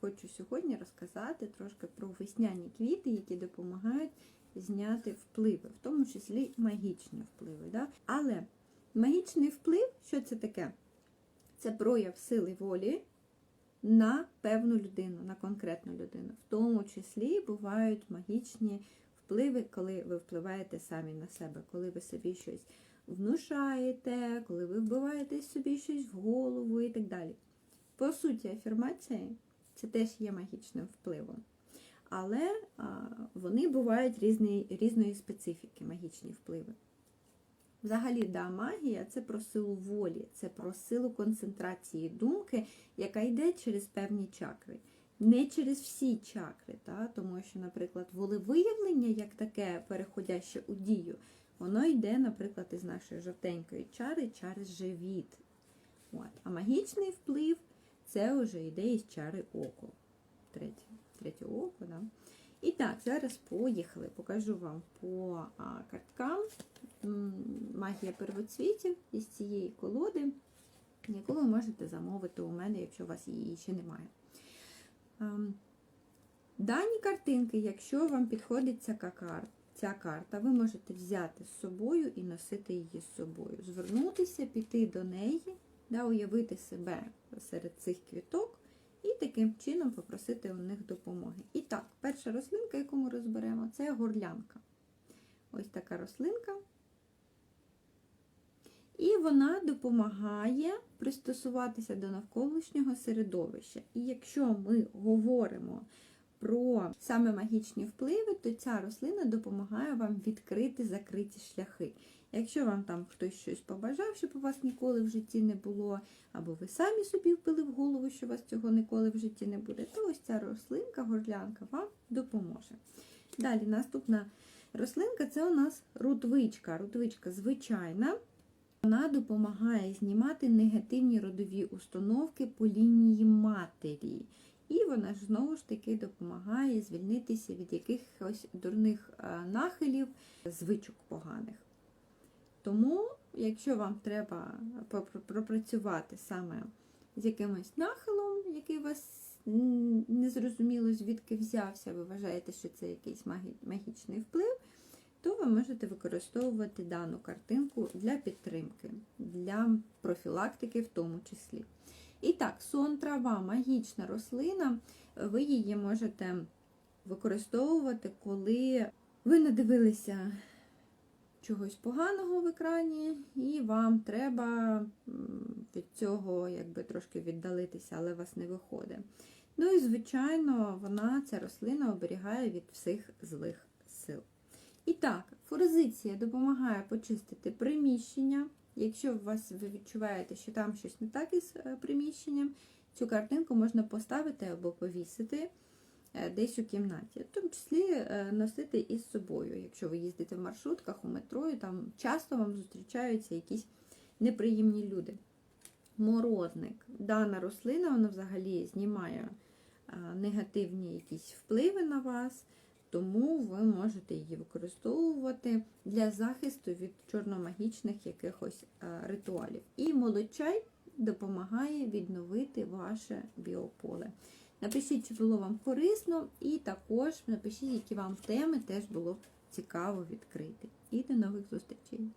хочу сьогодні розказати трошки про весняні квіти, які допомагають зняти впливи, в тому числі магічні впливи. Да? Але магічний вплив, що це таке? Це прояв сили волі на певну людину, на конкретну людину. В тому числі бувають магічні впливи, коли ви впливаєте самі на себе, коли ви собі щось внушаєте, коли ви вбиваєте собі щось в голову і так далі. По суті, афірмації це теж є магічним впливом. Але а, вони бувають різної, різної специфіки, магічні впливи. Взагалі, да, магія це про силу волі, це про силу концентрації думки, яка йде через певні чакри. Не через всі чакри, та? тому що, наприклад, волевиявлення, як таке, переходяще у дію, воно йде, наприклад, із нашої жовтенької чари через живіт. От. А магічний вплив це вже йде із чари око. Третє, третє око. Да? І так, зараз поїхали. Покажу вам по а, карткам магія первоцвітів із цієї колоди, яку ви можете замовити у мене, якщо у вас її ще немає. Ем, Дані картинки, якщо вам підходить ця кар- ця карта, ви можете взяти з собою і носити її з собою. Звернутися, піти до неї, да, уявити себе серед цих квіток і таким чином попросити у них допомоги. І так, перша рослинка, яку ми розберемо, це горлянка. Ось така рослинка. І вона допомагає пристосуватися до навколишнього середовища. І якщо ми говоримо про саме магічні впливи, то ця рослина допомагає вам відкрити закриті шляхи. Якщо вам там хтось щось побажав, щоб у вас ніколи в житті не було, або ви самі собі впили в голову, що у вас цього ніколи в житті не буде, то ось ця рослинка, горлянка, вам допоможе. Далі, наступна рослинка це у нас рутвичка. Рутвичка звичайна. Вона допомагає знімати негативні родові установки по лінії матері. І вона ж знову ж таки допомагає звільнитися від якихось дурних е, нахилів, звичок поганих. Тому, якщо вам треба пропрацювати саме з якимось нахилом, який у вас незрозуміло звідки взявся, ви вважаєте, що це якийсь магічний вплив, то ви можете використовувати дану картинку для підтримки, для профілактики в тому числі. І так, сон трава, магічна рослина, ви її можете використовувати, коли ви надивилися чогось поганого в екрані, і вам треба від цього якби трошки віддалитися, але вас не виходить. Ну і, звичайно, вона, ця рослина, оберігає від всіх злих сил. І так, форзиція допомагає почистити приміщення. Якщо у вас ви відчуваєте, що там щось не так із е, приміщенням, цю картинку можна поставити або повісити е, десь у кімнаті, в тому числі е, носити із собою. Якщо ви їздите в маршрутках, у метро, там часто вам зустрічаються якісь неприємні люди. Морозник. Дана рослина вона взагалі знімає негативні якісь впливи на вас. Тому ви можете її використовувати для захисту від чорномагічних якихось е, ритуалів. І молочай допомагає відновити ваше біополе. Напишіть, чи було вам корисно, і також напишіть, які вам теми теж було цікаво відкрити. І до нових зустрічей!